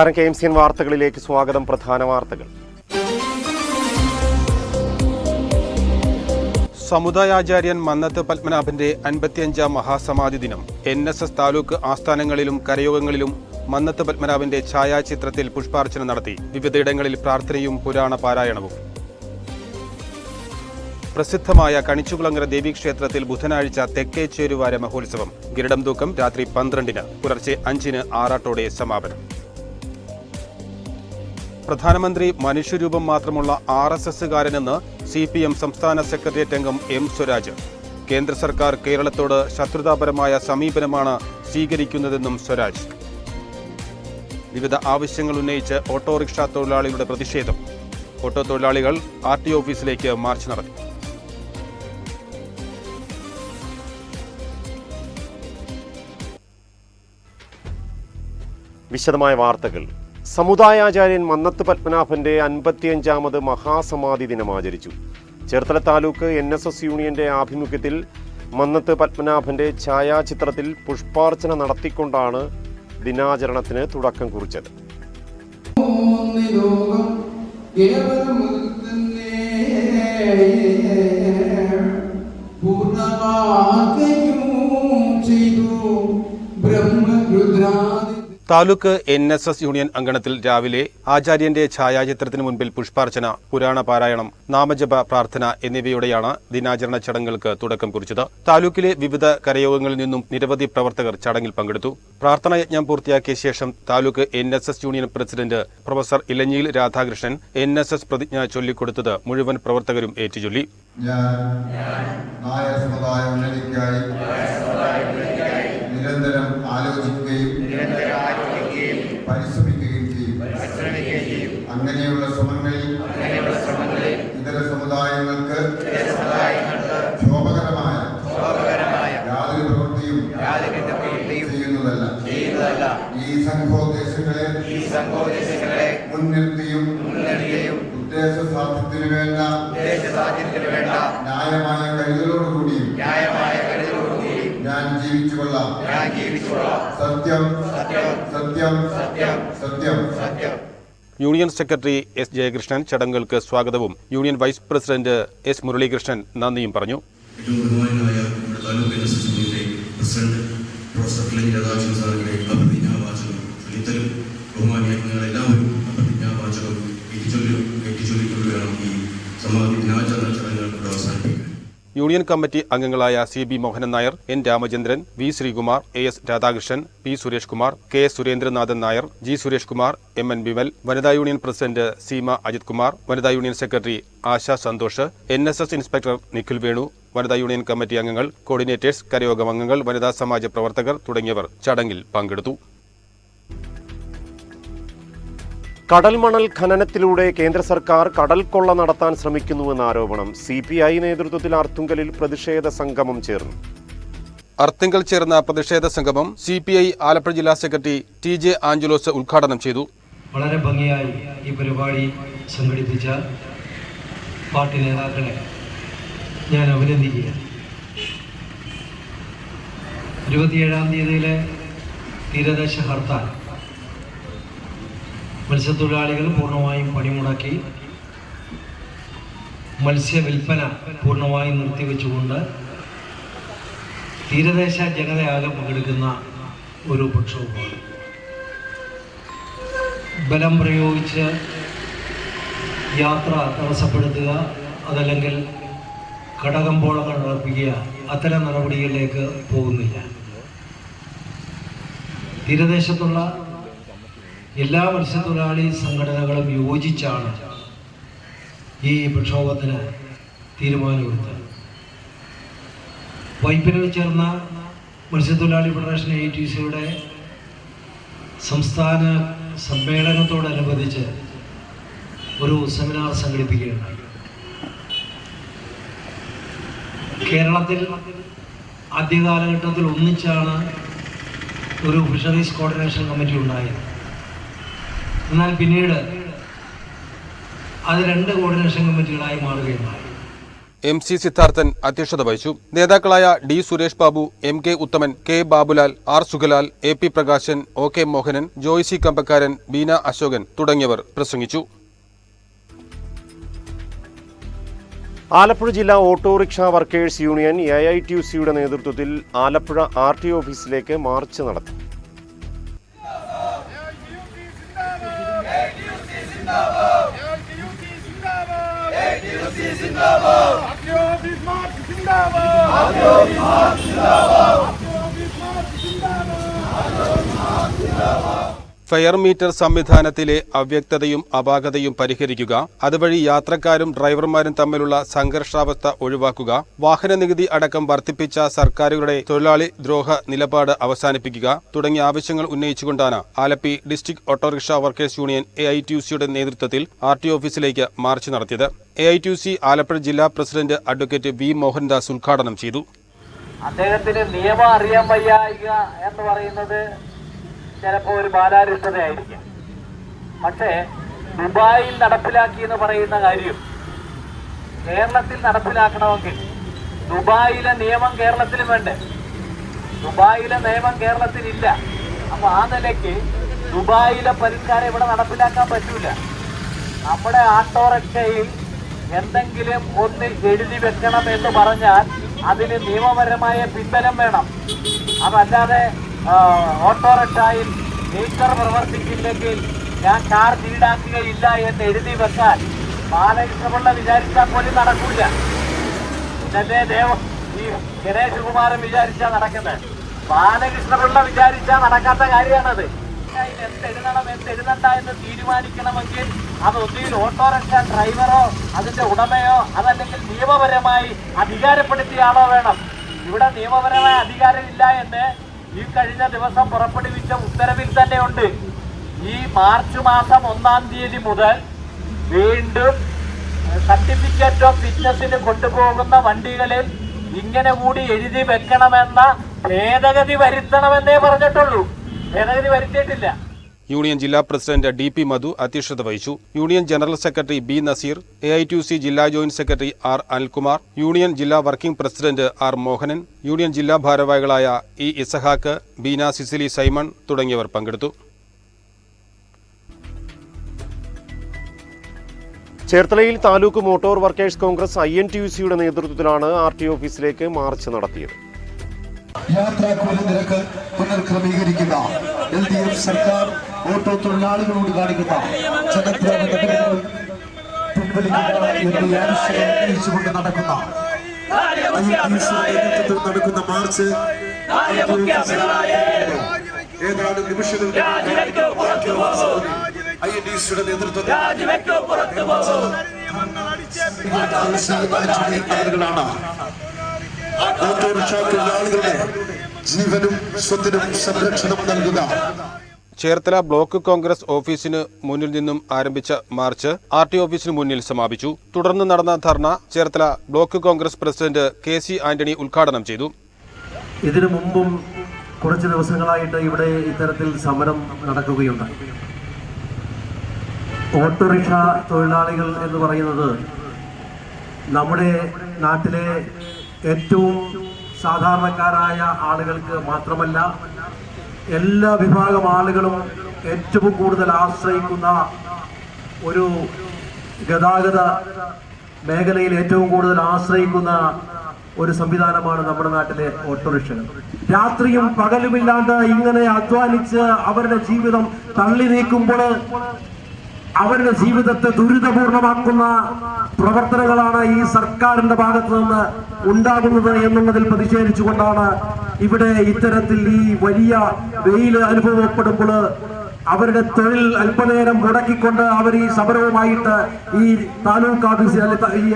നമസ്കാരം. K M C N വാർത്തകളിലേക്ക് സ്വാഗതം. പ്രധാന വാർത്തകൾ. സമുദായാചാര്യൻ മന്നത്ത് പത്മനാഭന്റെ അൻപത്തിയഞ്ചാം മഹാസമാധി ദിനം. എൻ എസ് എസ് താലൂക്ക് ആസ്ഥാനങ്ങളിലും കരയോഗങ്ങളിലും മന്നത്ത് പത്മനാഭന്റെ ഛായാചിത്രത്തിൽ പുഷ്പാർച്ചന നടത്തി. വിവിധയിടങ്ങളിൽ പ്രാർത്ഥനയും പുരാണ പാരായണവും. പ്രസിദ്ധമായ കണിച്ചുകുളങ്ങര ദേവീക്ഷേത്രത്തിൽ ബുധനാഴ്ച തെക്കേ ചേരുവാര മഹോത്സവം. ഗിരിടം തൂക്കം രാത്രി പന്ത്രണ്ടിന്. പുലർച്ചെ അഞ്ചിന് ആറാട്ടോടെ സമാപനം. പ്രധാനമന്ത്രി മനുഷ്യരൂപം മാത്രമുള്ള ആർ എസ് എസുകാരനെന്ന് സി പി എം സംസ്ഥാന സെക്രട്ടേറിയറ്റ് അംഗം എം സ്വരാജ്. കേന്ദ്ര സർക്കാർ കേരളത്തോട് ശത്രുതാപരമായ സമീപനമാണ് സ്വീകരിക്കുന്നതെന്നും സ്വരാജ്. വിവിധ ആവശ്യങ്ങൾ ഉന്നയിച്ച് ഓട്ടോറിക്ഷ തൊഴിലാളികളുടെ പ്രതിഷേധം. ഓട്ടോ തൊഴിലാളികൾ ആർ ടി ഓഫീസിലേക്ക് മാർച്ച് നടത്തി. വിശദമായ വാർത്തകൾ. സമുദായാചാര്യൻ മന്നത്ത് പത്മനാഭന്റെ അൻപത്തിയഞ്ചാമത് മഹാസമാധി ദിനം ആചരിച്ചു. Cherthala taluk N S S യൂണിയന്റെ ആഭിമുഖ്യത്തിൽ മന്നത്ത് പത്മനാഭന്റെ ഛായാചിത്രത്തിൽ പുഷ്പാർച്ചന നടത്തിക്കൊണ്ടാണ് ദിനാചരണത്തിന് തുടക്കം കുറിച്ചത്. പൂർണമാക്കുകയും ചെയ്തു. ബ്രഹ്മരുദ്രാദി taluk N S S union അങ്കണത്തിൽ രാവിലെ ആചാര്യന്റെ ഛായാചിത്രത്തിന് മുൻപിൽ പുഷ്പാർച്ചന പുരാണ പാരായണം നാമജപ പ്രാർത്ഥന എന്നിവയോടെയാണ് ദിനാചരണ ചടങ്ങുകൾക്ക് തുടക്കം കുറിച്ചത്. താലൂക്കിലെ വിവിധ കരയോഗങ്ങളിൽ നിന്നും നിരവധി പ്രവർത്തകർ ചടങ്ങിൽ പങ്കെടുത്തു. പ്രാർത്ഥനാ യജ്ഞം പൂർത്തിയാക്കിയ ശേഷം taluk N S S union president professor ഇലഞ്ഞിയിൽ Radhakrishnan N S S പ്രതിജ്ഞ ചൊല്ലിക്കൊടുത്തത് മുഴുവൻ പ്രവർത്തകരും ഏറ്റുചൊല്ലി. നിരന്തരം ആലോചിക്കുകയും സെക്രട്ടറി എസ് ജയകൃഷ്ണൻ ചടങ്ങുകൾക്ക് സ്വാഗതവും. Union vice president S Muralikrishnan നന്ദിയും പറഞ്ഞു. ഏറ്റവും ബഹുമാനായ നമ്മുടെ താലൂക്ക് എൻ എസ് എസ് യൂണിയന്റെ പ്രസിഡന്റ് പ്രൊഫസർ കിളഞ്ഞി രാധാകൃഷ്ണൻ സാറിന്റെ അപ്രതിജ്ഞാവാചകം ചൊല്ലിത്തലും ബഹുമാനിയായ നിങ്ങൾ എല്ലാവരും അപ്രതിജ്ഞാവാചകം ഏറ്റുചൊല്ലും ഏറ്റുചൊല്ലിക്കൊണ്ട് വേണം ഈ സമാധി ദിനാചരണ ചടങ്ങുകൾ ഇവിടെ അവസാനിപ്പിക്കാൻ യൂണിയൻ കമ്മിറ്റി അംഗങ്ങളായ C B Mohanan Nair N Ramachandran V Sreekumar A S Radhakrishnan P Suresh Kumar K Surendranathan Nair G Suresh Kumar M N Bimal വനിതാ യൂണിയൻ പ്രസിഡന്റ് സീമ അജിത് കുമാർ വനിതാ union secretary Asha Santhosh N S S inspector Nikhil Venu വനിതാ union committee അംഗങ്ങൾ coordinators കരയോഗം അംഗങ്ങൾ വനിതാ സമാജ പ്രവർത്തകർ തുടങ്ങിയവർ ചടങ്ങിൽ പങ്കെടുത്തു. കടൽ മണൽ ഖനനത്തിലൂടെ കേന്ദ്ര സർക്കാർ കടൽ കൊള്ള നടത്താൻ ശ്രമിക്കുന്നുവെന്ന ആരോപണം സി പി ഐ നേതൃത്വത്തിൽ അർത്തുങ്കലിൽ പ്രതിഷേധ സംഗമം ചേർന്നു. അർത്തിങ്കൽ ചേർന്ന പ്രതിഷേധ സംഗമം സി പി ഐ ആലപ്പുഴ ജില്ലാ സെക്രട്ടറി ടി ജെ ആഞ്ചലോസ് ഉദ്ഘാടനം ചെയ്തു. വളരെ ഭംഗിയായി ഈ പരിപാടി സംഘടിപ്പിച്ച പാർട്ടി നേതാക്കളെ ഞാൻ അഭിനന്ദിക്കുകയാണ്. ഇരുപത്തിയേഴാം തീയതിയിലെ തീരദേശ ഹർത്താൽ മത്സ്യത്തൊഴിലാളികൾ പൂർണമായും പണിമുടക്കി മത്സ്യവിൽപ്പന പൂർണമായും നിർത്തിവെച്ചുകൊണ്ട് തീരദേശ ജനതയാകെ പങ്കെടുക്കുന്ന ഒരു പ്രക്ഷോഭമാണ് ബലം പ്രയോഗിച്ച് യാത്ര തടസ്സപ്പെടുത്തുക അതല്ലെങ്കിൽ കടകമ്പോളങ്ങൾ നടപ്പിക്കുക അത്തരം നടപടികളിലേക്ക് പോകുന്നില്ല. തീരദേശത്തുള്ള എല്ലാ മത്സ്യത്തൊഴിലാളി സംഘടനകളും യോജിച്ചാണ് ഈ പ്രക്ഷോഭത്തിന് തീരുമാനമെടുത്തത്. വൈപ്പിനിൽ ചേർന്ന മത്സ്യത്തൊഴിലാളി ഫെഡറേഷൻ എ ടി സിയുടെ സംസ്ഥാന സമ്മേളനത്തോടനുബന്ധിച്ച് ഒരു സെമിനാർ സംഘടിപ്പിക്കുകയുണ്ടായി. കേരളത്തിൽ ആദ്യ കാലഘട്ടത്തിൽ ഒന്നിച്ചാണ് ഒരു ഫിഷറീസ് കോർഡിനേഷൻ കമ്മിറ്റി ഉണ്ടായത്. എന്നാൽ പിന്നീട് അത് രണ്ട് കോർഡിനേഷൻ കമ്മിറ്റികളായി മാറുകയുമായി എം സി സിദ്ധാർത്ഥൻ അധ്യക്ഷത വഹിച്ചു. നേതാക്കളായ D Suresh Babu M K Uthaman K Babulal R Sukhalal A P Prakashan O K Mohanan Joy C Kambakkaran Beena Ashokan തുടങ്ങിയവർ പ്രസംഗിച്ചു. ആലപ്പുഴ ജില്ലാ auto rickshaw workers union A I T U സിയുടെ നേതൃത്വത്തിൽ Alappuzha R T ഓഫീസിലേക്ക് march നടത്തി. Yeah. Fare meter സംവിധാനത്തിലെ അവ്യക്തതയും അപാകതയും പരിഹരിക്കുക അതുവഴി യാത്രക്കാരും ഡ്രൈവർമാരും തമ്മിലുള്ള സംഘർഷാവസ്ഥ ഒഴിവാക്കുക വാഹന നികുതി അടക്കം വർദ്ധിപ്പിച്ച സർക്കാരുകളുടെ തൊഴിലാളി ദ്രോഹ നിലപാട് അവസാനിപ്പിക്കുക തുടങ്ങിയ ആവശ്യങ്ങൾ ഉന്നയിച്ചുകൊണ്ടാണ് Alleppey district autorickshaw workers union A I T സിയുടെ നേതൃത്വത്തിൽ ആർ ടി ഓഫീസിലേക്ക് മാർച്ച് നടത്തിയത്. A I T C Alappuzha ജില്ലാ പ്രസിഡന്റ് അഡ്വക്കേറ്റ് വി മോഹൻദാസ് ഉദ്ഘാടനം ചെയ്തു. അദ്ദേഹത്തിന് നിയമം അറിയാൻ വയ്യായിക എന്ന് പറയുന്നത് ചിലപ്പോൾ ഒരു ബാലാരിഷ്ടതയായിരിക്കാം പക്ഷേ ദുബായിൽ നടപ്പിലാക്കി എന്ന് പറയുന്ന കാര്യം കേരളത്തിൽ നടപ്പിലാക്കണമെങ്കിൽ ദുബായിലെ നിയമം കേരളത്തിലും വേണ്ടേ? ദുബായിലെ നിയമം കേരളത്തിലില്ല. അപ്പൊ ആ നിലയ്ക്ക് ദുബായിലെ പരിഷ്കാരം ഇവിടെ നടപ്പിലാക്കാൻ പറ്റൂല. നമ്മുടെ ആട്ടോറിക്ഷയിൽ എന്തെങ്കിലും ഒന്നിൽ എഴുതി വെക്കണം എന്ന് പറഞ്ഞാൽ അതിന് നിയമപരമായ പിൻബലം വേണം. അതല്ലാതെ ഓട്ടോറിക്ഷയിൽ മീറ്റർ പ്രവർത്തിക്കില്ലെങ്കിൽ ഞാൻ ചാർജ് ഈടാക്കുകയില്ല എന്ന് എഴുതി വെച്ചാൽ ബാലകൃഷ്ണപിള്ള വിചാരിച്ചാൽ പോലും നടക്കൂല. ഇതല്ലേ ദേവ ഈ ഗണേഷ് കുമാരൻ വിചാരിച്ചാ നടക്കുന്നത് ബാലകൃഷ്ണപിള്ള വിചാരിച്ചാൽ നടക്കാത്ത കാര്യമാണത്. എന്തെഴുതണം എന്തെഴുതണ്ട എന്ന് തീരുമാനിക്കണമെങ്കിൽ അത് ഒന്നുകിൽ ഓട്ടോറിക്ഷ ഡ്രൈവറോ അതിന്റെ ഉടമയോ അതല്ലെങ്കിൽ നിയമപരമായി അധികാരപ്പെടുത്തിയ ആളോ വേണം. ഇവിടെ നിയമപരമായ അധികാരമില്ല എന്ന് ഈ കഴിഞ്ഞ ദിവസം പുറപ്പെടുവിച്ച ഉത്തരവിൽ തന്നെ ഉണ്ട് ഈ മാർച്ച് മാസം ഒന്നാം തീയതി മുതൽ വീണ്ടും സർട്ടിഫിക്കറ്റ് ഓഫ് ഫിറ്റ്നസിന് കൊണ്ടുപോകുന്ന വണ്ടികളിൽ ഇങ്ങനെ കൂടി എഴുതി വെക്കണമെന്ന ഭേദഗതി വരുത്തണമെന്നേ പറഞ്ഞിട്ടുള്ളൂ. ഭേദഗതി വരുത്തിയിട്ടില്ല. യൂണിയൻ ജില്ലാ പ്രസിഡന്റ് ഡി പി മധു അധ്യക്ഷത വഹിച്ചു. Union general secretary B Naseer A I T C ജില്ലാ joint secretary R Anilkumar union ജില്ലാ working president R Mohanan union ജില്ലാ ഭാരവാഹികളായ ഇ ഇസഹാക്ക് ബീന സിസിലി സൈമൺ തുടങ്ങിയവർ പങ്കെടുത്തു. ചേർത്തലയിൽ taluk motor workers Congress I N T U സിയുടെ നേതൃത്വത്തിലാണ് ആർ ടി ഓഫീസിലേക്ക് മാർച്ച് നടത്തിയത്. യാത്രാക്കൂലി നിരക്ക് പുനർക്രമീകരിക്കുക. എൽ ഡി എഫ് സർക്കാർ ഓട്ടോ തൊഴിലാളികളോട് കാണിക്കുന്ന ജനദ്രോഹ നടപടികൾ പിൻവലിക്കുക എന്ന ആവശ്യം ഉന്നയിച്ചുകൊണ്ട് നടക്കുന്ന നേതൃത്വത്തിൽ നടക്കുന്ന മാർച്ച് ഏതാണ്ട് നിമിഷങ്ങൾ ഐ എൻ ഡി സിയുടെ നേതൃത്വത്തിൽ ആളുകളാണ് ജീവനും സ്വത്തിനും സംരക്ഷണം നൽകുക ചേർത്തല ബ്ലോക്ക് കോൺഗ്രസ് ഓഫീസിന് മുന്നിൽ നിന്നും ആരംഭിച്ച മാർച്ച് ആർ ടി ഓഫീസിന് മുന്നിൽ സമാപിച്ചു. തുടർന്ന് നടന്ന ധർണ Cherthala block Congress president K C Antony ഉദ്ഘാടനം ചെയ്തു. ഇതിനു മുമ്പും കുറച്ച് ദിവസങ്ങളായിട്ട് ഇവിടെ ഇത്തരത്തിൽ സമരം നടക്കുകയുണ്ടായി. ഓട്ടോറിക്ഷ തൊഴിലാളികൾ എന്ന് പറയുന്നത് നമ്മുടെ നാട്ടിലെ ഏറ്റവും സാധാരണക്കാരായ ആളുകൾക്ക് മാത്രമല്ല എല്ലാ വിഭാഗം ആളുകളും ഏറ്റവും കൂടുതൽ ആശ്രയിക്കുന്ന ഒരു ഗതാഗത മേഖലയിൽ ഏറ്റവും കൂടുതൽ ആശ്രയിക്കുന്ന ഒരു സംവിധാനമാണ് നമ്മുടെ നാട്ടിലെ ഓട്ടോറിക്ഷകൾ. രാത്രിയും പകലുമില്ലാണ്ട് ഇങ്ങനെ അധ്വാനിച്ച് അവരുടെ ജീവിതം തള്ളി നീക്കുമ്പോൾ അവരുടെ ജീവിതത്തെ ദുരിതപൂർണമാക്കുന്ന പ്രവർത്തനങ്ങളാണ് ഈ സർക്കാരിന്റെ ഭാഗത്തു നിന്ന് ഉണ്ടാകുന്നത് എന്നുള്ളതിൽ പ്രതിഷേധിച്ചുകൊണ്ടാണ് ഇവിടെ ഇത്തരത്തിൽ ഈ വലിയ വെയിൽ അനുഭവപ്പെടുമ്പോൾ അവരുടെ തൊഴിൽ അല്പനേരം മുടക്കിക്കൊണ്ട് അവർ ഈ സമരവുമായിട്ട് ഈ താലൂക്ക് ഓഫീസിൽ അല്ലെ ത- ഈ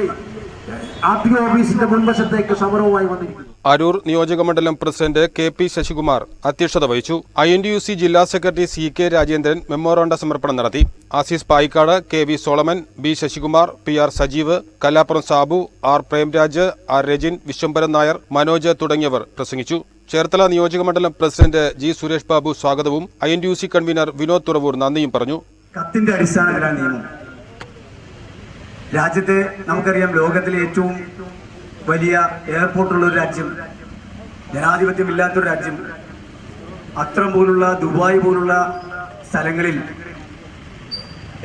ആർ ടി ഓഫീസിന്റെ മുൻവശത്തേക്ക് സമരവുമായി വന്നിരിക്കുന്നു. അരൂർ നിയോജകമണ്ഡലം പ്രസിഡന്റ് കെ പി ശശികുമാർ അധ്യക്ഷത വഹിച്ചു. I N D U C ജില്ലാ secretary C K Rajendran memoranda സമർപ്പണം നടത്തി. Asis Payikkad K V Solomon B Sasikumar P R Sajeev Kalapuram Sabu R Premraj R Rajin Viswambharan Nair Manoj തുടങ്ങിയവർ പ്രസംഗിച്ചു. ചേർത്തല നിയോജകമണ്ഡലം president G Suresh Babu സ്വാഗതവും I N D U C convener Vinod Thuravoor നന്ദിയും പറഞ്ഞു. കത്തിന്റെ അടിസ്ഥാനത്തിലാണ് നിയമം. രാജ്യത്തെ നമുക്കറിയാം ലോകത്തിലെ ഏറ്റവും വലിയ എയർപോർട്ടുള്ള ഒരു രാജ്യം ജനാധിപത്യമില്ലാത്തൊരു രാജ്യം അത്രം പോലുള്ള ദുബായ് പോലുള്ള സ്ഥലങ്ങളിൽ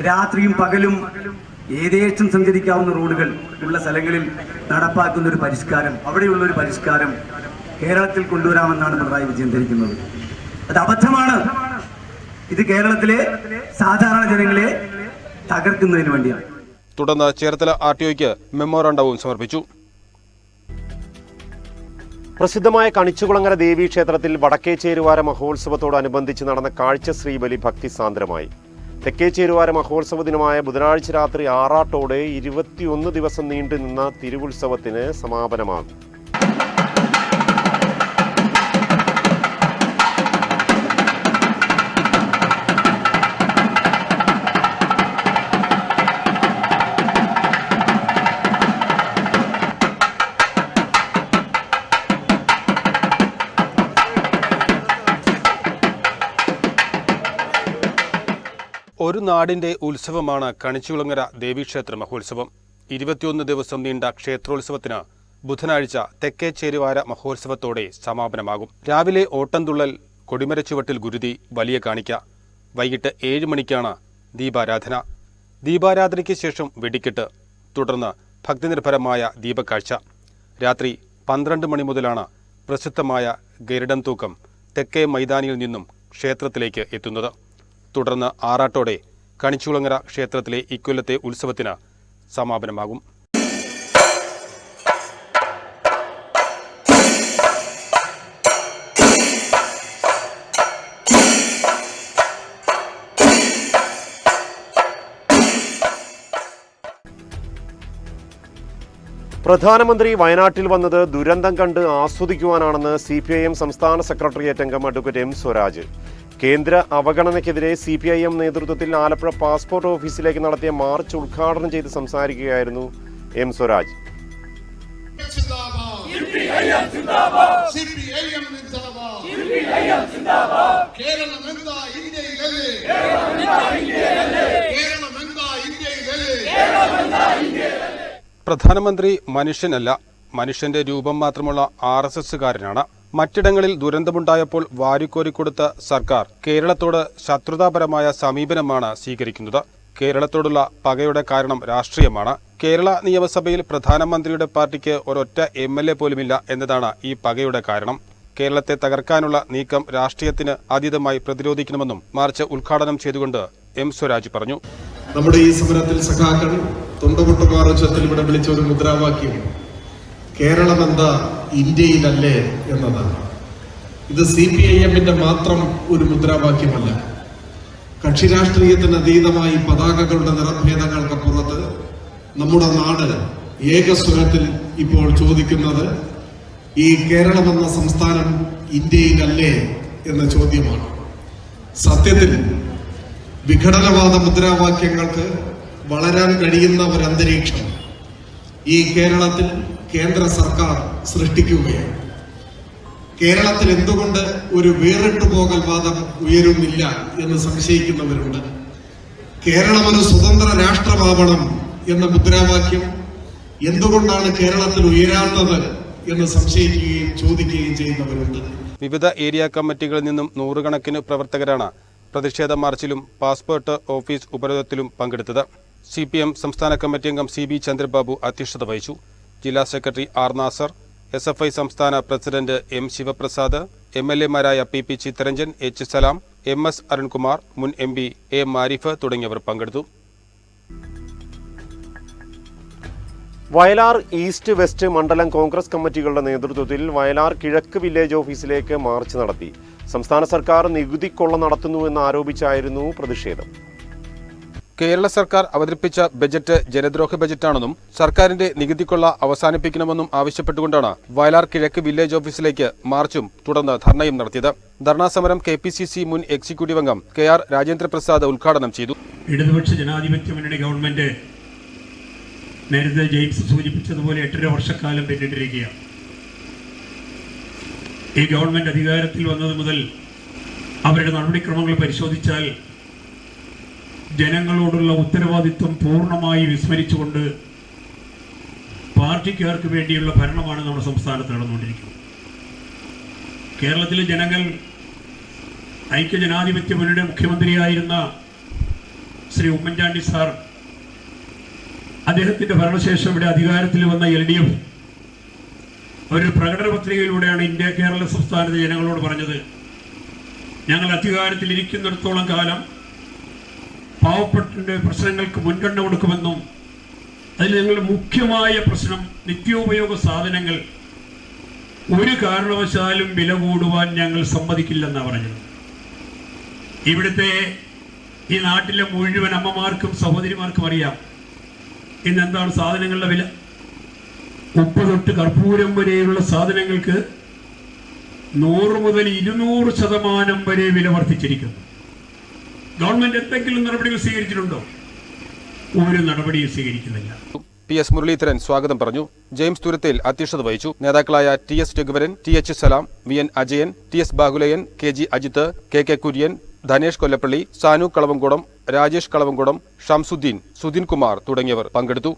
രാത്രിയും പകലും ഏകദേശം സഞ്ചരിക്കാവുന്ന റോഡുകൾ ഉള്ള സ്ഥലങ്ങളിൽ നടപ്പാക്കുന്ന ഒരു പരിഷ്കാരം അവിടെയുള്ള ഒരു പരിഷ്കാരം കേരളത്തിൽ കൊണ്ടുവരാമെന്നാണ് പിണറായി വിജയൻ ധരിക്കുന്നത്. അത് അബദ്ധമാണ്. ഇത് കേരളത്തിലെ സാധാരണ ജനങ്ങളെ തകർക്കുന്നതിന് വേണ്ടിയാണ്. തുടർന്ന് ചേർത്തല ആർ ടി ഒക്ക് മെമ്മോറാണ്ടവും സമർപ്പിച്ചു. പ്രസിദ്ധമായ കണിച്ചുകുളങ്ങര ദേവീ ക്ഷേത്രത്തിൽ വടക്കേ ചേരുവാര മഹോത്സവത്തോടനുബന്ധിച്ച് നടന്ന കാഴ്ച ശ്രീബലി ഭക്തിസാന്ദ്രമായി തെക്കേച്ചേരുവാര മഹോത്സവ ദിനമായ ബുധനാഴ്ച രാത്രി ആറാട്ടോടെ ഇരുപത്തിയൊന്ന് ദിവസം നീണ്ടു നിന്ന തിരുവുത്സവത്തിന് സമാപനമാകും. ഒരു നാടിന്റെ ഉത്സവമാണ് കണിച്ചുകുളങ്ങര ദേവീക്ഷേത്ര മഹോത്സവം. ഇരുപത്തിയൊന്ന് ദിവസം നീണ്ട ക്ഷേത്രോത്സവത്തിന് ബുധനാഴ്ച തെക്കേ ചേരുവാര മഹോത്സവത്തോടെ സമാപനമാകും. രാവിലെ ഓട്ടംതുള്ളൽ കൊടിമരച്ചുവട്ടിൽ ഗുരുതി വലിയ കാണിക്ക. വൈകിട്ട് ഏഴ് മണിക്കാണ് ദീപാരാധന. ദീപാരാധനയ്ക്ക് ശേഷം വെടിക്കെട്ട് തുടർന്ന് ഭക്തിനിർഭരമായ ദീപക്കാഴ്ച. രാത്രി പന്ത്രണ്ട് മണി മുതലാണ് പ്രസിദ്ധമായ ഗരുഡൻ തൂക്കം തെക്കേ മൈതാനിയിൽ നിന്നും ക്ഷേത്രത്തിലേക്ക് എത്തുന്നത്. തുടർന്ന് ആറാട്ടോടെ കണിച്ചുളങ്ങര ക്ഷേത്രത്തിലെ ഇക്കൊല്ലത്തെ ഉത്സവത്തിന് സമാപനമാകും. പ്രധാനമന്ത്രി വയനാട്ടിൽ വന്നത് ദുരന്തം കണ്ട് ആസ്വദിക്കുവാനാണെന്ന് സി പി ഐ എം സംസ്ഥാന സെക്രട്ടേറിയറ്റ് അംഗം അഡ്വക്കേറ്റ് എം സ്വരാജ്. കേന്ദ്ര അവഗണനയ്ക്കെതിരെ സി പി ഐ എം നേതൃത്വത്തിൽ ആലപ്പുഴ പാസ്പോർട്ട് ഓഫീസിലേക്ക് നടത്തിയ മാർച്ച് ഉദ്ഘാടനം ചെയ്ത് സംസാരിക്കുകയായിരുന്നു എം സ്വരാജ്. പ്രധാനമന്ത്രി മനുഷ്യനല്ല മനുഷ്യന്റെ രൂപം മാത്രമുള്ള ആർ എസ് എസുകാരനാണ് മറ്റിടങ്ങളിൽ ദുരന്തമുണ്ടായപ്പോൾ വാരിക്കോരിക്കൊടുത്ത സർക്കാർ കേരളത്തോട് ശത്രുതാപരമായ സമീപനമാണ് സ്വീകരിക്കുന്നത്. കേരളത്തോടുള്ള പകയുടെ കാരണം രാഷ്ട്രീയമാണ്. കേരള നിയമസഭയിൽ പ്രധാനമന്ത്രിയുടെ പാർട്ടിക്ക് ഒരൊറ്റ എം എൽ എ പോലുമില്ല എന്നതാണ് ഈ പകയുടെ കാരണം. കേരളത്തെ തകർക്കാനുള്ള നീക്കം രാഷ്ട്രീയത്തിന് അതീതമായി പ്രതിരോധിക്കണമെന്നും മാർച്ച് ഉദ്ഘാടനം ചെയ്തുകൊണ്ട് എം സ്വരാജ് പറഞ്ഞു. നമ്മുടെ ഈ സമരത്തിൽ സഖാക്കൾ തൊണ്ടപൊട്ടുമാർ ഉച്ചത്തിൽ ഇവിടെ വിളിച്ച ഒരു മുദ്രാവാക്യം കേരളമെന്താ ഇന്ത്യയിലല്ലേ എന്നതാണ്. ഇത് സി പി ഐ എമ്മിന്റെ മാത്രം ഒരു മുദ്രാവാക്യമല്ല. കക്ഷി രാഷ്ട്രീയത്തിന് അതീതമായി പതാകകളുടെ നിറഭേദങ്ങൾക്കപ്പുറത്ത് നമ്മുടെ നാട് ഏകസ്വരത്തിൽ ഇപ്പോൾ ചോദിക്കുന്നത് ഈ കേരളമെന്ന സംസ്ഥാനം ഇന്ത്യയിലല്ലേ എന്ന ചോദ്യമാണ്. സത്യത്തിൽ വിഘടനവാദ മുദ്രാവാക്യങ്ങൾക്ക് വളരാൻ കഴിയുന്ന ഒരു അന്തരീക്ഷം ഈ കേരളത്തിൽ കേന്ദ്ര സർക്കാർ സൃഷ്ടിക്കുകയാണ്. കേരളത്തിൽ എന്തുകൊണ്ട് ഒരു വേറിട്ടു പോകൽ വാദം ഉയരുന്നില്ല എന്ന് സംശയിക്കുന്നവരുണ്ട്. കേരളം ഒരു സ്വതന്ത്ര രാഷ്ട്രമാവണം എന്ന മുദ്രാവാക്യം എന്തുകൊണ്ടാണ് കേരളത്തിൽ ഉയരാത്തത് എന്ന് സംശയിക്കുകയും ചോദിക്കുകയും ചെയ്യുന്നവരുണ്ട്. വിവിധ ഏരിയ കമ്മിറ്റികളിൽ നിന്നും നൂറുകണക്കിന് പ്രവർത്തകരാണ് പ്രതിഷേധ മാർച്ചിലും പാസ്പോർട്ട് ഓഫീസ് ഉപരോധത്തിലും പങ്കെടുത്തത്. സി സംസ്ഥാന കമ്മിറ്റി അംഗം സി ബി ചന്ദ്രബാബു അധ്യക്ഷത വഹിച്ചു. ജില്ലാ secretary R Nasar S F I സംസ്ഥാന president M Sivaprasad M L എമാരായ P P Chitharanjan H Salam M S Arunkumar മുൻ എം പി എ മാരിഫ് തുടങ്ങിയവർ പങ്കെടുത്തു. വയലാർ ഈസ്റ്റ് വെസ്റ്റ് മണ്ഡലം കോൺഗ്രസ് കമ്മിറ്റികളുടെ നേതൃത്വത്തിൽ വയലാർ കിഴക്ക് വില്ലേജ് ഓഫീസിലേക്ക് മാർച്ച് നടത്തി. സംസ്ഥാന സർക്കാർ നികുതി കൊള്ള നടത്തുന്നുവെന്ന് ആരോപിച്ചായിരുന്നു പ്രതിഷേധം. കേരള സർക്കാർ അവതരിപ്പിച്ച ബജറ്റ് ജനദ്രോഹ ബജറ്റാണെന്നും സർക്കാരിന്റെ നികുതിക്കൊള്ള അവസാനിപ്പിക്കണമെന്നും ആവശ്യപ്പെട്ടുകൊണ്ടാണ് വയലാർ കിഴക്ക് വില്ലേജ് ഓഫീസിലേക്ക് മാർച്ചും തുടർന്ന് ധർണയും നടത്തിയത്. ധർണാസമരം കെ പി സി സി മുൻ എക്സിക്യൂട്ടീവ് അംഗം കെ ആർ രാജേന്ദ്രപ്രസാദ് ഉദ്ഘാടനം ചെയ്തു. ഇടതുപക്ഷ ജനാധിപത്യ മുന്നണി ഗവൺമെന്റ് നേരത്തെ ജെയിംസ് സൂചിപ്പിച്ചതുപോലെ എട്ടര വർഷക്കാലം പിന്നിട്ടിരിക്കുകയാണ്. ഈ ഗവൺമെന്റ് അധികാരത്തിൽ വന്നത് മുതൽ അവരുടെ നടപടിക്രമങ്ങൾ പരിശോധിച്ചാൽ ജനങ്ങളോടുള്ള ഉത്തരവാദിത്വം പൂർണമായി വിസ്മരിച്ചുകൊണ്ട് പാർട്ടിക്കാർക്ക് വേണ്ടിയുള്ള ഭരണമാണ് നമ്മുടെ സംസ്ഥാനത്ത് നടന്നുകൊണ്ടിരിക്കുന്നത്. കേരളത്തിലെ ജനങ്ങൾ ഐക്യജനാധിപത്യ മുന്നണിയുടെ മുഖ്യമന്ത്രിയായിരുന്ന ശ്രീ ഉമ്മൻചാണ്ടി സാർ അദ്ദേഹത്തിന്റെ ഭരണശേഷം ഇവിടെ അധികാരത്തിൽ വന്ന എൽ ഡി എഫ് ഒരു പ്രകടന പത്രികയിലൂടെയാണ് ഇന്ത്യ കേരള സംസ്ഥാനത്തെ ജനങ്ങളോട് പറഞ്ഞത് ഞങ്ങൾ അധികാരത്തിൽ ഇരിക്കുന്നിടത്തോളം കാലം പാവപ്പെട്ട പ്രശ്നങ്ങൾക്ക് മുൻഗണന കൊടുക്കുമെന്നും അതിൽ ഞങ്ങളുടെ മുഖ്യമായ പ്രശ്നം നിത്യോപയോഗ സാധനങ്ങൾ ഒരു കാരണവശാലും വില കൂടുവാൻ ഞങ്ങൾ സമ്മതിക്കില്ലെന്നാണ് പറഞ്ഞത്. ഇവിടുത്തെ ഈ നാട്ടിലെ മുഴുവൻ അമ്മമാർക്കും സഹോദരിമാർക്കും അറിയാം ഇന്ന് എന്താണ് സാധനങ്ങളുടെ വില. ഉപ്പ് തൊട്ട് കർപ്പൂരം വരെയുള്ള സാധനങ്ങൾക്ക് നൂറ് മുതൽ ഇരുന്നൂറ് ശതമാനം വരെ വില വർദ്ധിച്ചിരിക്കുന്നു. ഗവൺമെന്റ് എന്തെങ്കിലും നടപടികൾ സ്വീകരിച്ചിട്ടുണ്ടോ? ഒരു നടപടിയും സ്വീകരിക്കുന്നില്ല. പി എസ് മുരളീധരൻ സ്വാഗതം പറഞ്ഞു. ജെയിംസ് തുരത്തിൽ അധ്യക്ഷത വഹിച്ചു. നേതാക്കളായ T S Raghuvaran T H Salam V N Ajayan T S Bahuleyan K G Ajith K K Kurian Dhanesh Kollappally Sanu Kalavankodam Rajesh Kalavankodam Shamsuddin Sudheen Kumar തുടങ്ങിയവർ പങ്കെടുത്തു.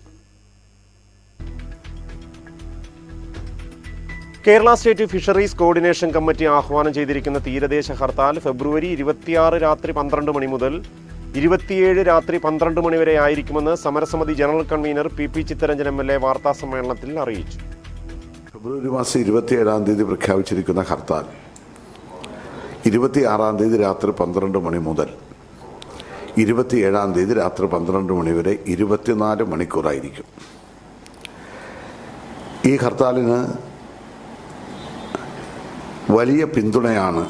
Kerala state fisheries coordination committee ആഹ്വാനം ചെയ്തിരിക്കുന്ന തീരദേശ ഹർത്താൽ ഫെബ്രുവരി ഇരുപത്തിയാറ് രാത്രി പന്ത്രണ്ട് മണി മുതൽ ഇരുപത്തിയേഴ് രാത്രി പന്ത്രണ്ട് മണി വരെ ആയിരിക്കുമെന്ന് സമരസമിതി general convener P P Chitharanjan M L A വാർത്താ സമ്മേളനത്തിൽ അറിയിച്ചു. ഫെബ്രുവരി മാസം ഇരുപത്തിയേഴാം തീയതി പ്രഖ്യാപിച്ചിരിക്കുന്ന ഹർത്താൽ ഇരുപത്തിയാറാം തീയതി രാത്രി പന്ത്രണ്ട് മണി മുതൽ ഇരുപത്തിയേഴാം തീയതി രാത്രി പന്ത്രണ്ട് മണി വരെ ഇരുപത്തിനാല് മണിക്കൂറായിരിക്കും. ഈ ഹർത്താലിന് വലിയ പിന്തുണയാണ്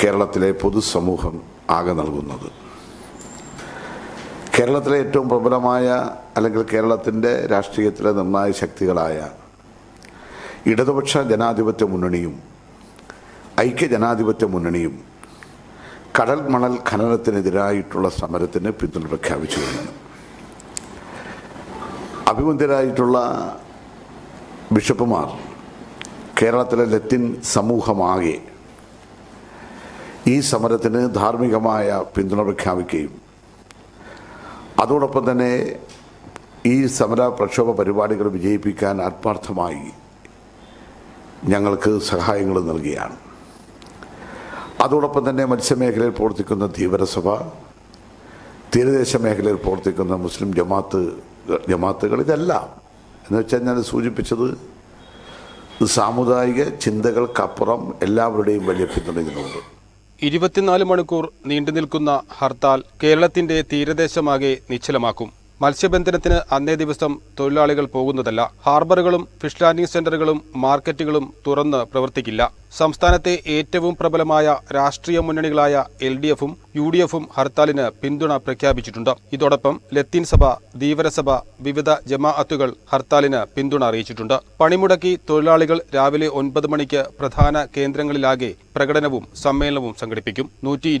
കേരളത്തിലെ പൊതുസമൂഹം ആകെ നൽകുന്നത്. കേരളത്തിലെ ഏറ്റവും പ്രബലമായ അല്ലെങ്കിൽ കേരളത്തിന്റെ രാഷ്ട്രീയത്തിലെ നിർണായക ശക്തികളായ ഇടതുപക്ഷ ജനാധിപത്യ മുന്നണിയും ഐക്യ ജനാധിപത്യ മുന്നണിയും കടൽ മണൽ ഖനനത്തിനെതിരായിട്ടുള്ള സമരത്തിന് പിന്തുണ പ്രഖ്യാപിച്ചു കഴിഞ്ഞു. അഭിമുഖരായിട്ടുള്ള ബിഷപ്പുമാർ കേരളത്തിലെ ലത്തിൻ സമൂഹമാകെ ഈ സമരത്തിന് ധാർമ്മികമായ പിന്തുണ പ്രഖ്യാപിക്കുകയും അതോടൊപ്പം തന്നെ ഈ സമര പ്രക്ഷോഭ പരിപാടികൾ വിജയിപ്പിക്കാൻ ആത്മാർത്ഥമായി ഞങ്ങൾക്ക് സഹായങ്ങൾ നൽകുകയാണ്. അതോടൊപ്പം തന്നെ മത്സ്യമേഖലയിൽ പ്രവർത്തിക്കുന്ന ധീവരസഭ തീരദേശ മേഖലയിൽ പ്രവർത്തിക്കുന്ന മുസ്ലിം ജമാത്ത് ജമാത്തുകൾ ഇതെല്ലാം. എന്ന് വെച്ചാൽ ഞാൻ സൂചിപ്പിച്ചത് സാമുദായിക ചിന്തകൾക്കപ്പുറം എല്ലാവരുടെയും വലിയ പിന്തുണയുന്നുണ്ട് ഇരുപത്തിനാല് മണിക്കൂർ നീണ്ടു നിൽക്കുന്ന ഹർത്താൽ കേരളത്തിന്റെ തീരദേശമാകെ നിശ്ചലമാക്കും. മത്സ്യബന്ധനത്തിന് അന്നേ ദിവസം തൊഴിലാളികൾ പോകുന്നതല്ല. ഹാർബറുകളും ഫിഷ് ലാൻഡിംഗ് സെന്ററുകളും മാർക്കറ്റുകളും തുറന്ന് പ്രവർത്തിക്കില്ല. സംസ്ഥാനത്തെ ഏറ്റവും പ്രബലമായ രാഷ്ട്രീയ മുന്നണികളായ എൽ ഡി എഫും യു ഡി എഫും ഹർത്താലിന് പിന്തുണ പ്രഖ്യാപിച്ചിട്ടുണ്ട്. ഇതോടൊപ്പം ലത്തീൻ സഭ ധീവരസഭ വിവിധ ജമാഅത്തുകൾ ഹർത്താലിന് പിന്തുണ അറിയിച്ചിട്ടുണ്ട്. പണിമുടക്കി തൊഴിലാളികൾ രാവിലെ ഒൻപത് മണിക്ക് പ്രധാന കേന്ദ്രങ്ങളിലാകെ പ്രകടനവും സമ്മേളനവും സംഘടിപ്പിക്കും. നൂറ്റി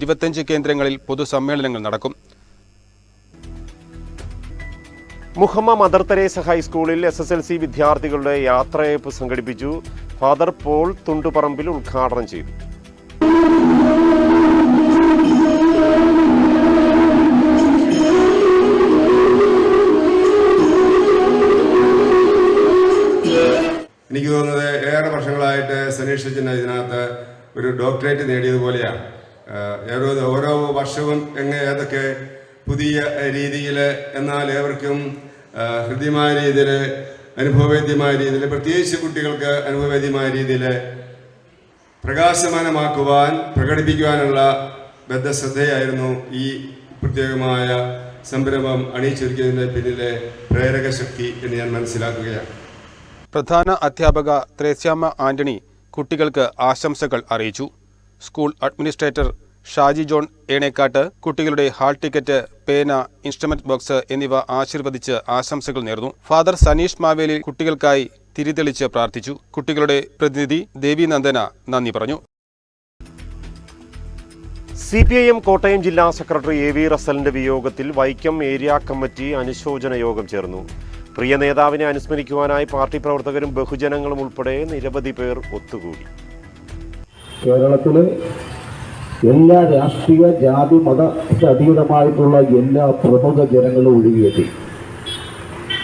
കേന്ദ്രങ്ങളിൽ പൊതുസമ്മേളനങ്ങൾ നടക്കും. മുഹമ്മ മദർ തെരേസ ഹൈസ്കൂളിൽ എസ് എസ് എൽ സി വിദ്യാർത്ഥികളുടെ യാത്രയയപ്പ് സംഘടിപ്പിച്ചു. ഫാദർ പോൾ തുണ്ടുപറമ്പിൽ ഉദ്ഘാടനം ചെയ്തു. എനിക്ക് തോന്നുന്നത് ഏറെ വർഷങ്ങളായിട്ട് സനീഷ് സച്ചിൻ ഇതിനകത്ത് ഒരു ഡോക്ടറേറ്റ് നേടിയതുപോലെയാണ് ഓരോ ഓരോ വർഷവും എങ്ങനെ ഏതൊക്കെ പുതിയ രീതിയിൽ എന്നാൽ ഏവർക്കും ഹൃദ്യമായ രീതിയിൽ അനുഭവവേദ്യമായ രീതിയിൽ പ്രത്യേകിച്ച് കുട്ടികൾക്ക് അനുഭവവേദ്യമായ രീതിയിൽ പ്രകാശമാനമാക്കുവാൻ പ്രകടിപ്പിക്കുവാനുള്ള ബദ്ധശ്രദ്ധയായിരുന്നു ഈ പ്രത്യേകമായ സംരംഭം അണിയിച്ചൊരുക്കിയതിന്റെ പിന്നിലെ പ്രേരക ശക്തി എന്ന് ഞാൻ മനസ്സിലാക്കുകയാണ്. പ്രധാന അധ്യാപക ത്രേസ്യാമ്മ ആന്റണി കുട്ടികൾക്ക് ആശംസകൾ അറിയിച്ചു. സ്കൂൾ അഡ്മിനിസ്ട്രേറ്റർ ഷാജി ജോൺ ഏണേക്കാട്ട് കുട്ടികളുടെ ഹാൾ ടിക്കറ്റ് പേന ഇൻസ്ട്രുമെന്റ് ബോക്സ് എന്നിവ ആശീർവദിച്ച് ആശംസകൾ നേർന്നു. ഫാദർ സനീഷ് മാവേലി കുട്ടികൾക്കായി തിരിതെളിച്ച് പ്രാർത്ഥിച്ചു. കുട്ടികളുടെ പ്രതിനിധി ദേവി നന്ദന നന്ദി പറഞ്ഞു. C P I M Kottayam ജില്ലാ സെക്രട്ടറി എ വി റസലിന്റെ വിയോഗത്തിൽ വൈക്കം ഏരിയ കമ്മിറ്റി അനുശോചന യോഗം ചേർന്നു. പ്രിയ നേതാവിനെ അനുസ്മരിക്കുവാനായി പാർട്ടി പ്രവർത്തകരും ബഹുജനങ്ങളും ഉൾപ്പെടെ നിരവധി പേർ ഒത്തുകൂടി. കേരളത്തിലെ എല്ലാ രാഷ്ട്രീയ ജാതി മത അതീതമായിട്ടുള്ള എല്ലാ പ്രമുഖ ജനങ്ങളും ഒഴുകിയെത്തി.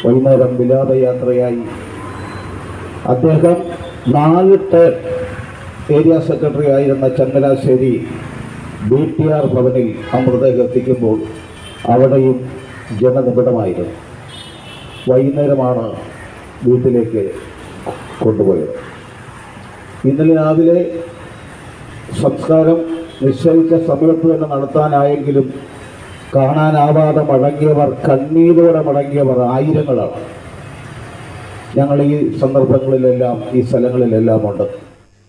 വൈകുന്നേരം വിലാപയാത്രയായി അദ്ദേഹം നാല് ടേം ഏരിയ സെക്രട്ടറി ആയിരുന്ന ചങ്ങനാശ്ശേരി ബി ടി ആർ ഭവനിൽ മൃതദേഹം എത്തിക്കുമ്പോൾ അവിടെയും ജനനിബിഡമായിരുന്നു. വൈകുന്നേരമാണ് വീട്ടിലേക്ക് കൊണ്ടുപോയത്. ഇന്നലെ രാവിലെ സംസ്കാരം നിശ്ചയിച്ച സമയത്ത് തന്നെ നടത്താനായെങ്കിലും കാണാനാവാതെ മടങ്ങിയവർ കണ്ണീരോടെ മടങ്ങിയവർ ആയിരങ്ങളാണ്. ഞങ്ങൾ ഈ സന്ദർഭങ്ങളിലെല്ലാം ഈ സ്ഥലങ്ങളിലെല്ലാം ഉണ്ട്.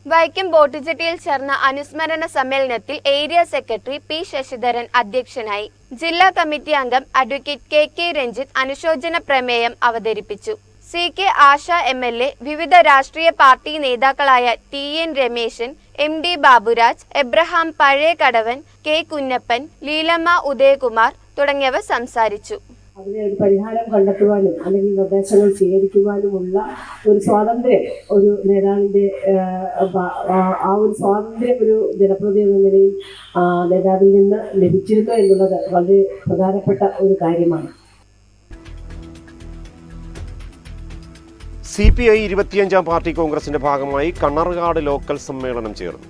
വൈക്കം ബോട്ടുചട്ടിയിൽ ചേർന്ന അനുസ്മരണ സമ്മേളനത്തിൽ ഏരിയ സെക്രട്ടറി പി ശശിധരൻ അധ്യക്ഷനായി ജില്ലാ കമ്മിറ്റി അംഗം അഡ്വക്കേറ്റ് കെ കെ രഞ്ജിത്ത് അനുശോചന പ്രമേയം അവതരിപ്പിച്ചു. C K Asha M L A വിവിധ രാഷ്ട്രീയ പാർട്ടി നേതാക്കളായ T N Rameshan M D Baburaj Abraham Pazhayakadavan K Kunjappan Leelamma Udayakumar തുടങ്ങിയവർ സംസാരിച്ചു. അതിനെ ഒരു പരിഹാരം കണ്ടെത്തുവാനും അല്ലെങ്കിൽ നിർദ്ദേശങ്ങൾ സ്വീകരിക്കുവാനുമുള്ള ഒരു സ്വാതന്ത്ര്യം ഒരു നേതാവിന്റെ ആ, ഒരു സ്വാതന്ത്ര്യം ഒരു ജനപ്രതി എന്ന നിലയിൽ നേതാവിൽ നിന്ന് ലഭിച്ചിരുന്നു എന്നുള്ളത് വളരെ പ്രധാനപ്പെട്ട ഒരു കാര്യമാണ്. സി പി ഐ ഇരുപത്തിയഞ്ചാം പാർട്ടി കോൺഗ്രസിന്റെ ഭാഗമായി കണ്ണർകാട് ലോക്കൽ സമ്മേളനം ചേർന്നു.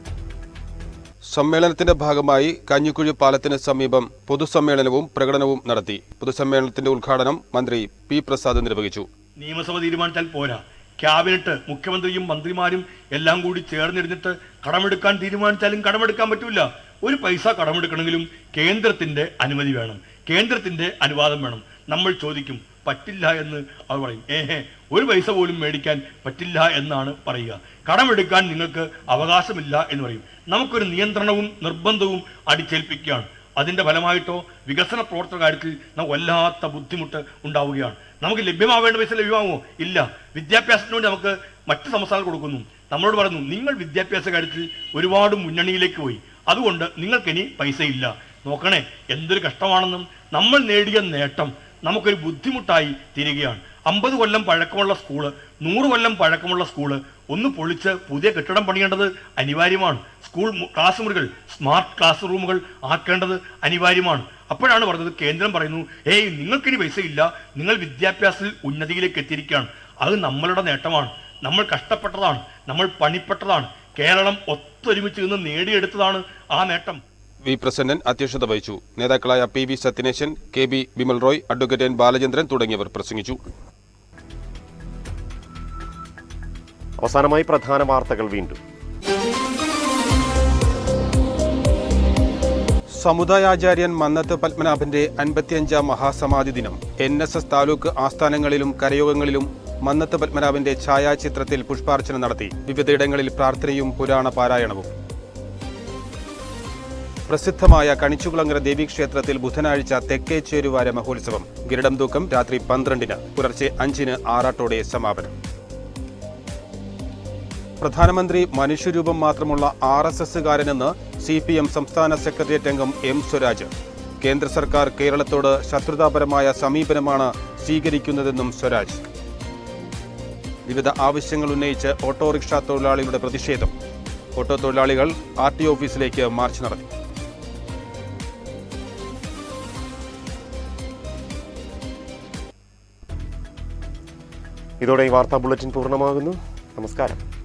സമ്മേളനത്തിന്റെ ഭാഗമായി കഞ്ഞിക്കുഴി പാലത്തിന് സമീപം പൊതുസമ്മേളനവും പ്രകടനവും നടത്തി. പൊതുസമ്മേളനത്തിന്റെ ഉദ്ഘാടനം മന്ത്രി പി പ്രസാദ് നിർവഹിച്ചു. നിയമസഭ തീരുമാനിച്ചാൽ പോരാ. ക്യാബിനറ്റ് മുഖ്യമന്ത്രിയും മന്ത്രിമാരും എല്ലാം കൂടി ചേർന്നിരുന്നിട്ട് കടമെടുക്കാൻ തീരുമാനിച്ചാലും കടമെടുക്കാൻ പറ്റില്ല ഒരു പൈസ കടമെടുക്കണമെങ്കിലും കേന്ദ്രത്തിന്റെ അനുമതി വേണം. കേന്ദ്രത്തിന്റെ അനുവാദം വേണം. നമ്മൾ ചോദിക്കും പറ്റില്ല എന്ന് അവർ പറയും. ഏഹേ ഒരു പൈസ പോലും മേടിക്കാൻ പറ്റില്ല എന്നാണ് പറയുക. കടമെടുക്കാൻ നിങ്ങൾക്ക് അവകാശമില്ല എന്ന് പറയും. നമുക്കൊരു നിയന്ത്രണവും നിർബന്ധവും അടിച്ചേൽപ്പിക്കുകയാണ്. അതിന്റെ ഫലമായിട്ടോ വികസന പ്രവർത്തന കാര്യത്തിൽ നമുക്ക് വല്ലാത്ത ബുദ്ധിമുട്ട് ഉണ്ടാവുകയാണ്. നമുക്ക് ലഭ്യമാവേണ്ട പൈസ ലഭ്യമാകുമോ ഇല്ല. വിദ്യാഭ്യാസത്തിന് വേണ്ടി നമുക്ക് മറ്റ് സംസ്ഥാനങ്ങൾ കൊടുക്കുന്നു. നമ്മളോട് പറഞ്ഞു നിങ്ങൾ വിദ്യാഭ്യാസ കാര്യത്തിൽ ഒരുപാട് മുന്നണിയിലേക്ക് പോയി. അതുകൊണ്ട് നിങ്ങൾക്കിനി പൈസ ഇല്ല നോക്കണേ എന്തൊരു കഷ്ടമാണെന്നും നമ്മൾ നേടിയ നേട്ടം നമുക്കൊരു ബുദ്ധിമുട്ടായി തീരുകയാണ്. അമ്പത് കൊല്ലം പഴക്കമുള്ള സ്കൂൾ നൂറ് കൊല്ലം പഴക്കമുള്ള സ്കൂൾ ഒന്ന് പൊളിച്ച് പുതിയ കെട്ടിടം പണിയേണ്ടത് അനിവാര്യമാണ്. സ്കൂൾ ക്ലാസ് മുറികൾ സ്മാർട്ട് ക്ലാസ് റൂമുകൾ ആക്കേണ്ടത് അനിവാര്യമാണ്. അപ്പോഴാണ് പറഞ്ഞത് കേന്ദ്രം പറയുന്നു ഏയ് നിങ്ങൾക്കിനി പൈസ ഇല്ല നിങ്ങൾ വിദ്യാഭ്യാസത്തിൽ ഉന്നതിയിലേക്ക് എത്തിയിരിക്കുകയാണ്. അത് നമ്മളുടെ നേട്ടമാണ്. നമ്മൾ കഷ്ടപ്പെട്ടതാണ്. നമ്മൾ പണിപ്പെട്ടതാണ്. കേരളം ഒത്തൊരുമിച്ച് നിന്ന് നേടിയെടുത്തതാണ് ആ നേട്ടം. വി പ്രസന്നൻ അധ്യക്ഷത വഹിച്ചു. നേതാക്കളായ P V Sathyaneshan K B Bimal Roy advocate N Balachandran തുടങ്ങിയവർ പ്രസംഗിച്ചു. അവസാനമായി പ്രധാന വാർത്തകൾ വീണ്ടും. സമുദായാചാര്യൻ മന്നത്ത് പത്മനാഭന്റെ അൻപത്തിയഞ്ചാം മഹാസമാധി ദിനം. എൻ എസ് എസ് താലൂക്ക് ആസ്ഥാനങ്ങളിലും കരയോഗങ്ങളിലും മന്നത്ത് പത്മനാഭന്റെ ഛായാചിത്രത്തിൽ പുഷ്പാർച്ചന നടത്തി. വിവിധയിടങ്ങളിൽ പ്രാർത്ഥനയും പുരാണ പാരായണവും. പ്രസിദ്ധമായ കണിച്ചുകുളങ്ങര ദേവീക്ഷേത്രത്തിൽ ബുധനാഴ്ച തെക്കേ ചേരുവാര മഹോത്സവം. ഗിരിടം തൂക്കം രാത്രി പന്ത്രണ്ടിന് പുലർച്ചെ അഞ്ചിന് ആറാട്ടോടെ സമാപനം. പ്രധാനമന്ത്രി മനുഷ്യരൂപം മാത്രമുള്ള ആർ എസ് എസ്സുകാരനെന്ന് സി പി എം സംസ്ഥാന സെക്രട്ടേറിയറ്റ് അംഗം എം സ്വരാജ്. കേന്ദ്ര സർക്കാർ കേരളത്തോട് ശത്രുതാപരമായ സമീപനമാണ് സ്വീകരിക്കുന്നതെന്നും സ്വരാജ്. വിവിധ ആവശ്യങ്ങൾ ഉന്നയിച്ച് ഓട്ടോറിക്ഷ തൊഴിലാളികളുടെ പ്രതിഷേധം. ഓട്ടോ തൊഴിലാളികൾ ആർ ടി ഓഫീസിലേക്ക് മാർച്ച് നടത്തി. ഇതോടെ ഈ വാർത്താ ബുള്ളറ്റിൻ പൂർണമാകുന്നു. നമസ്കാരം.